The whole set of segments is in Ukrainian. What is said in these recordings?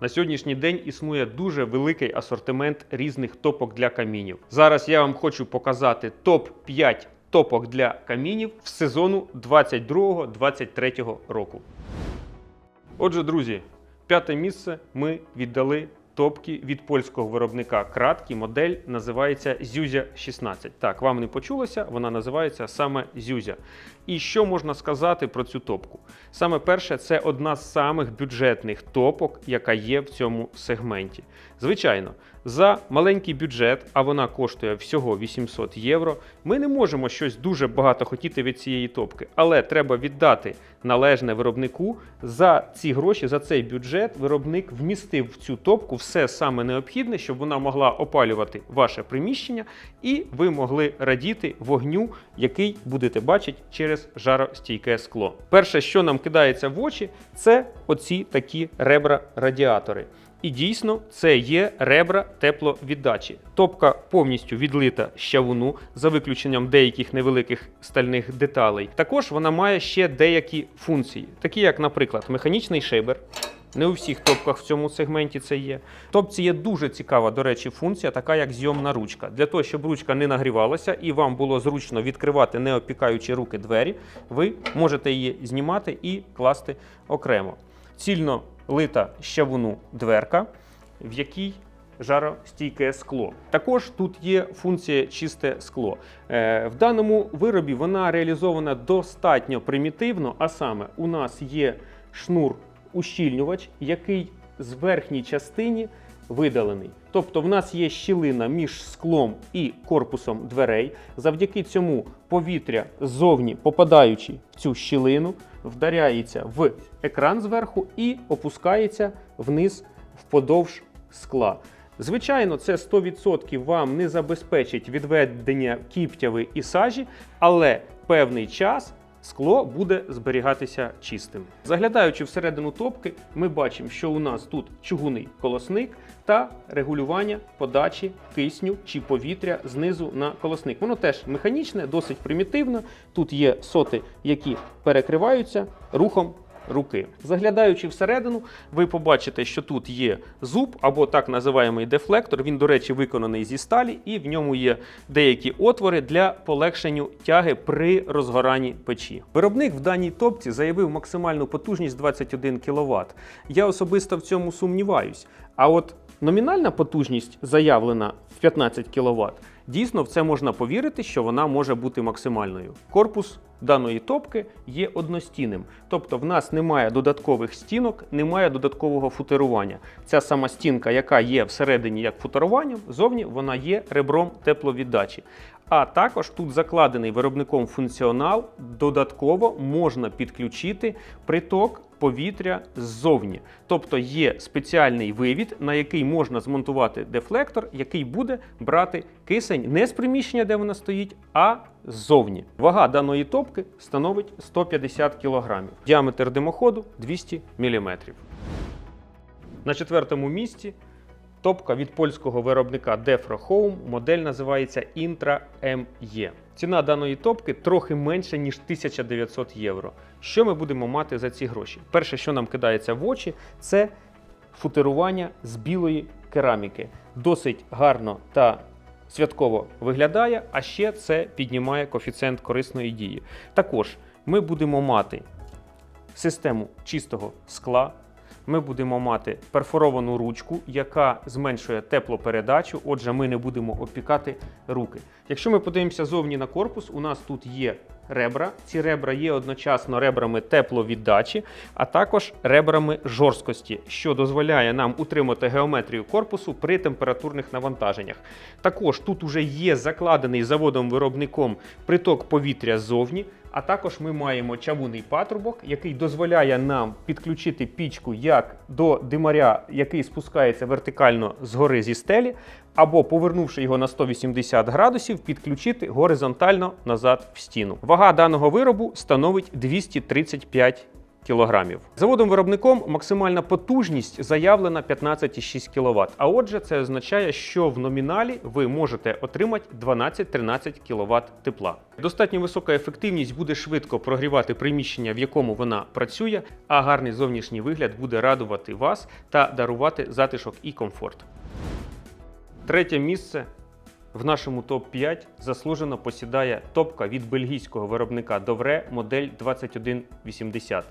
На сьогоднішній день існує дуже великий асортимент різних топок для камінів. Зараз я вам хочу показати топ-5 топок для камінів в сезону 22-23 року. Отже, друзі, п'яте місце ми віддали топки від польського виробника Краткі. Модель називається Зюзя 16. Так, вам не почулося, вона називається саме Зюзя. І що можна сказати про цю топку? Саме перше, це одна з самих бюджетних топок, яка є в цьому сегменті. Звичайно, за маленький бюджет, а вона коштує всього 800 євро. Ми не можемо щось дуже багато хотіти від цієї топки, але треба віддати належне виробнику за ці гроші, за цей бюджет. Виробник вмістив в цю топку все саме необхідне, щоб вона могла опалювати ваше приміщення, і ви могли радіти вогню, який будете бачити через жаростійке скло. Перше, що нам кидається в очі, це оці такі ребра-радіатори. І дійсно, це є ребра тепловіддачі. Топка повністю відлита з чавуну, за виключенням деяких невеликих стальних деталей. Також вона має ще деякі функції, такі як, наприклад, механічний шибер. Не у всіх топках в цьому сегменті це є. В топці є дуже цікава, до речі, функція, така як зйомна ручка. Для того, щоб ручка не нагрівалася і вам було зручно відкривати, не опікаючи руки двері, ви можете її знімати і класти окремо. Цільно лита з чавуну дверка, в якій жаростійке скло. Також тут є функція чисте скло. Е, в даному виробі вона реалізована достатньо примітивно, а саме у нас є шнур ущільнювач, який з верхній частині видалений. Тобто в нас є щілина між склом і корпусом дверей. Завдяки цьому повітря ззовні, попадаючи в цю щілину, вдаряється в екран зверху і опускається вниз вподовж скла. Звичайно, це 100% вам не забезпечить відведення кіптяви і сажі, але певний час скло буде зберігатися чистим. Заглядаючи всередину топки, ми бачимо, що у нас тут чугуний колосник та регулювання подачі кисню чи повітря знизу на колосник. Воно теж механічне, досить примітивно. Тут є соти, які перекриваються рухом руки. Заглядаючи всередину, ви побачите, що тут є зуб або так називаємий дефлектор. Він, до речі, виконаний зі сталі, і в ньому є деякі отвори для полегшення тяги при розгоранні печі. Виробник в даній топці заявив максимальну потужність 21 кВт. Я особисто в цьому сумніваюсь. А от номінальна потужність заявлена в 15 кВт. Дійсно, в це можна повірити, що вона може бути максимальною. Корпус даної топки є одностінним, тобто в нас немає додаткових стінок, немає додаткового футерування. Ця сама стінка, яка є всередині як футеруванням, зовні вона є ребром тепловіддачі. А також тут закладений виробником функціонал, додатково можна підключити приток повітря ззовні. Тобто є спеціальний вивід, на який можна змонтувати дефлектор, який буде брати кисень не з приміщення, де вона стоїть, а ззовні. Вага даної топки становить 150 кг. Діаметр димоходу 200 мм. На четвертому місці топка від польського виробника Defro Home. Модель називається Intra ME. Ціна даної топки трохи менше, ніж 1900 євро. Що ми будемо мати за ці гроші? Перше, що нам кидається в очі, це футерування з білої кераміки. Досить гарно та святково виглядає, а ще це піднімає коефіцієнт корисної дії. Також ми будемо мати систему чистого скла. Ми будемо мати перфоровану ручку, яка зменшує теплопередачу, отже, ми не будемо опікати руки. Якщо ми подивимося зовні на корпус, у нас тут є ребра. Ці ребра є одночасно ребрами тепловіддачі, а також ребрами жорсткості, що дозволяє нам утримати геометрію корпусу при температурних навантаженнях. Також тут уже є закладений заводом-виробником приток повітря ззовні. А також ми маємо чавунний патрубок, який дозволяє нам підключити пічку як до димаря, який спускається вертикально згори зі стелі, або повернувши його на 180 градусів, підключити горизонтально назад в стіну. Вага даного виробу становить 235 кілограмів. Заводом-виробником максимальна потужність заявлена 15,6 кВт. А отже, це означає, що в номіналі ви можете отримати 12-13 кВт тепла. Достатньо висока ефективність буде швидко прогрівати приміщення, в якому вона працює, а гарний зовнішній вигляд буде радувати вас та дарувати затишок і комфорт. Третє місце в нашому топ-5 заслужено посідає топка від бельгійського виробника Довре модель 2180.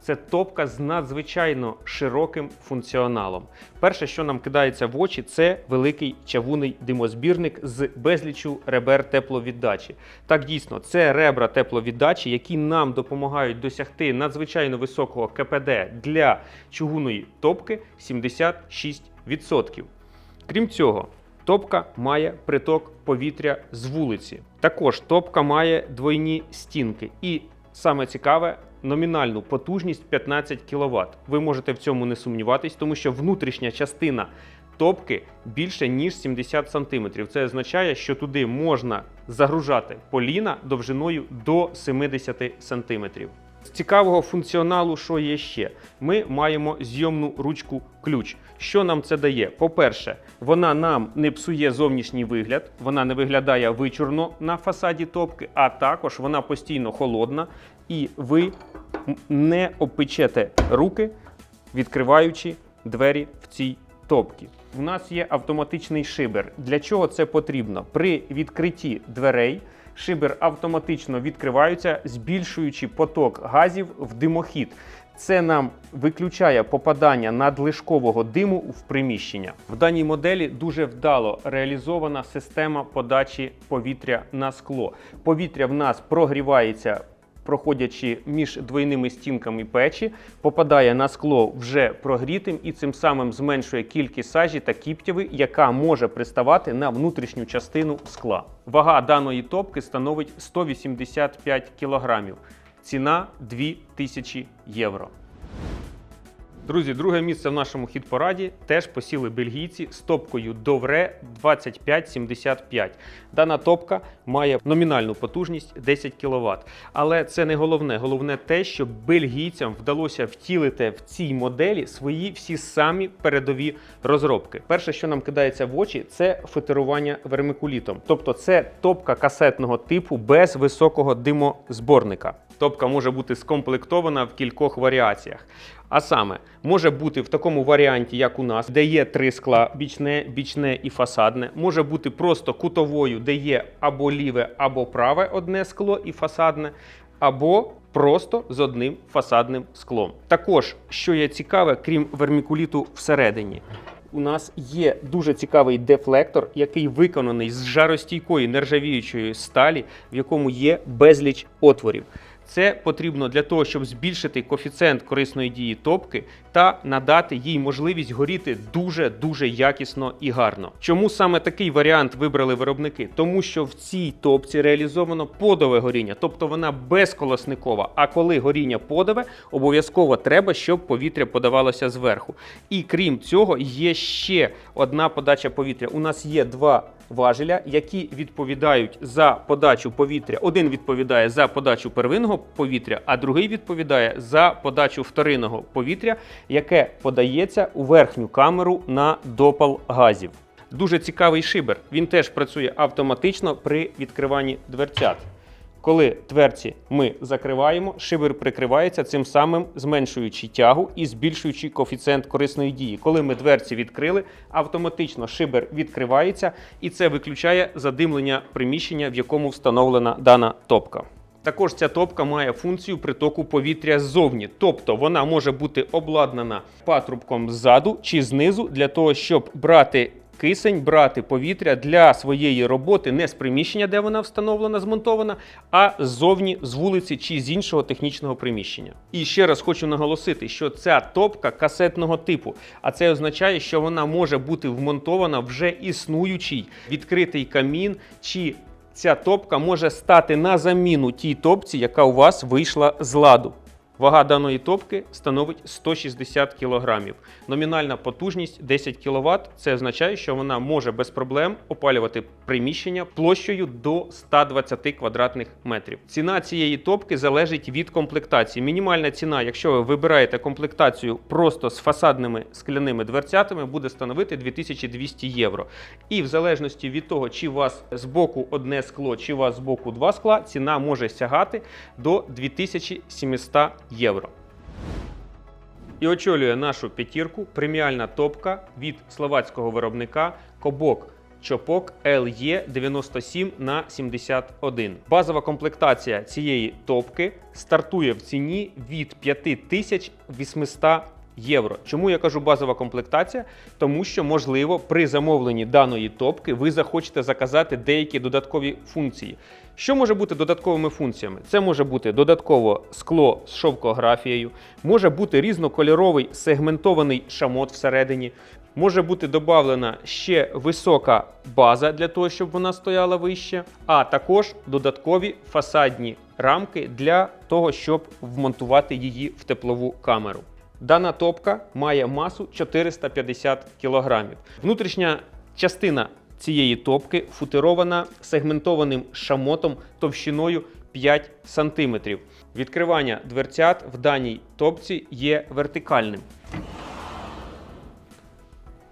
Це топка з надзвичайно широким функціоналом. Перше, що нам кидається в очі, це великий чавунний димозбірник з безлічу ребер тепловіддачі. Так дійсно, це ребра тепловіддачі, які нам допомагають досягти надзвичайно високого КПД для чугунної топки 76%. Крім цього, топка має приток повітря з вулиці. Також топка має двойні стінки. І саме цікаве. Номінальну потужність 15 кВт. Ви можете в цьому не сумніватись, тому що внутрішня частина топки більше ніж 70 см. Це означає, що туди можна загружати поліна довжиною до 70 см. З цікавого функціоналу, що є ще, ми маємо зйомну ручку ключ. Що нам це дає? По-перше, вона нам не псує зовнішній вигляд, вона не виглядає вичурно на фасаді топки, а також вона постійно холодна, і ви не опечете руки, відкриваючи двері в цій топці. У нас є автоматичний шибер. Для чого це потрібно? При відкритті дверей шибер автоматично відкривається, збільшуючи поток газів в димохід. Це нам виключає попадання надлишкового диму в приміщення. В даній моделі дуже вдало реалізована система подачі повітря на скло. Повітря в нас прогрівається проходячи між двойними стінками печі, попадає на скло вже прогрітим і цим самим зменшує кількість сажі та кіптєви, яка може приставати на внутрішню частину скла. Вага даної топки становить 185 кг. Ціна 2000 євро. Друзі, друге місце в нашому хіт-пораді теж посіли бельгійці з топкою Довре 2575. Дана топка має номінальну потужність 10 кВт. Але це не головне. Головне те, що бельгійцям вдалося втілити в цій моделі свої всі самі передові розробки. Перше, що нам кидається в очі, це фетерування вермикулітом. Тобто це топка касетного типу без високого димозборника. Топка може бути скомплектована в кількох варіаціях. А саме може бути в такому варіанті, як у нас, де є три скла: бічне, бічне і фасадне. Може бути просто кутовою, де є або ліве, або праве одне скло і фасадне, або просто з одним фасадним склом. Також, що є цікаве, крім вермікуліту всередині. У нас є дуже цікавий дефлектор, який виконаний з жаростійкої нержавіючої сталі, в якому є безліч отворів. Це потрібно для того, щоб збільшити коефіцієнт корисної дії топки та надати їй можливість горіти дуже дуже якісно і гарно. Чому саме такий варіант вибрали виробники? Тому що в цій топці реалізовано подове горіння, тобто вона безколосникова. А коли горіння подове, обов'язково треба, щоб повітря подавалося зверху. І крім цього, є ще одна подача повітря. У нас є два важеля, які відповідають за подачу повітря. Один відповідає за подачу первинного повітря, а другий відповідає за подачу вторинного повітря, яке подається у верхню камеру на допал газів. Дуже цікавий шибер. Він теж працює автоматично при відкриванні дверцят. Коли дверці ми закриваємо, шибер прикривається, цим самим зменшуючи тягу і збільшуючи коефіцієнт корисної дії. Коли ми дверці відкрили, автоматично шибер відкривається, і це виключає задимлення приміщення, в якому встановлена дана топка. Також ця топка має функцію притоку повітря ззовні, тобто вона може бути обладнана патрубком ззаду чи знизу для того, щоб брати кисень, брати повітря для своєї роботи не з приміщення, де вона встановлена, змонтована, а ззовні з вулиці чи з іншого технічного приміщення. І ще раз хочу наголосити, що ця топка касетного типу, а це означає, що вона може бути вмонтована вже існуючий відкритий камін чи Ця топка може стати на заміну тій топці, яка у вас вийшла з ладу. Вага даної топки становить 160 кг. Номінальна потужність 10 кВт. Це означає, що вона може без проблем опалювати приміщення площею до 120 квадратних метрів. Ціна цієї топки залежить від комплектації. Мінімальна ціна, якщо ви вибираєте комплектацію просто з фасадними скляними дверцятами, буде становити 2200 євро. І в залежності від того, чи у вас з боку одне скло, чи у вас з боку два скла, ціна може сягати до 2700 євро. І очолює нашу п'ятірку преміальна топка від словацького виробника Кобок Чопок LE 97 на 71. Базова комплектація цієї топки стартує в ціні від 5800 євро. Чому я кажу базова комплектація? Тому що, можливо, при замовленні даної топки ви захочете заказати деякі додаткові функції. Що може бути додатковими функціями? Це може бути додатково скло з шовкографією, може бути різнокольоровий сегментований шамот всередині, може бути додана ще висока база для того, щоб вона стояла вище, а також додаткові фасадні рамки для того, щоб вмонтувати її в теплову камеру. Дана топка має масу 450 кг. Внутрішня частина цієї топки футирована сегментованим шамотом товщиною 5 см. Відкривання дверцят в даній топці є вертикальним.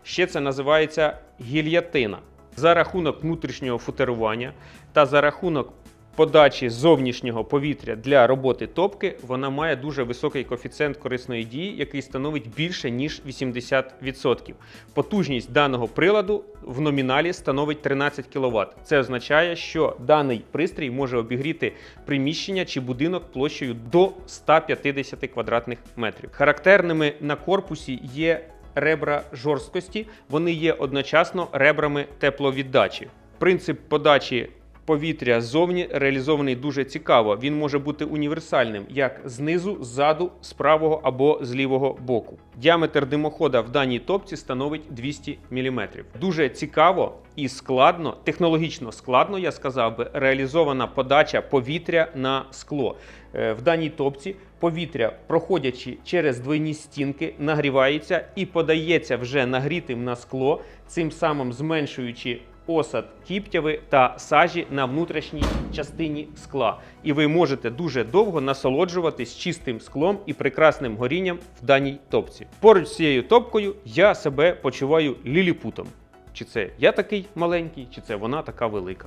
Ще це називається гільятина. За рахунок внутрішнього футерування та за рахунок подачі зовнішнього повітря для роботи топки, вона має дуже високий коефіцієнт корисної дії, який становить більше ніж 80%. Потужність даного приладу в номіналі становить 13 кВт. Це означає, що даний пристрій може обігріти приміщення чи будинок площею до 150 квадратних метрів. Характерними на корпусі є ребра жорсткості, вони є одночасно ребрами тепловіддачі. Принцип подачі повітря ззовні реалізований дуже цікаво. Він може бути універсальним як знизу, ззаду, з правого або з лівого боку. Діаметр димохода в даній топці становить 200 мм. Дуже цікаво і складно, технологічно складно, я сказав би, реалізована подача повітря на скло. Е, В даній топці повітря, проходячи через двойні стінки, нагрівається і подається вже нагрітим на скло, цим самим зменшуючи осад кіптяви та сажі на внутрішній частині скла. І ви можете дуже довго насолоджуватись чистим склом і прекрасним горінням в даній топці. Поруч з цією топкою я себе почуваю ліліпутом. Чи це я такий маленький, чи це вона така велика.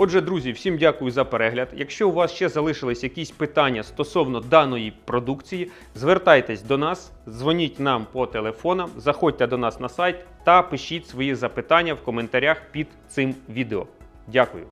Отже, друзі, всім дякую за перегляд. Якщо у вас ще залишились якісь питання стосовно даної продукції, звертайтесь до нас, дзвоніть нам по телефонам, заходьте до нас на сайт та пишіть свої запитання в коментарях під цим відео. Дякую.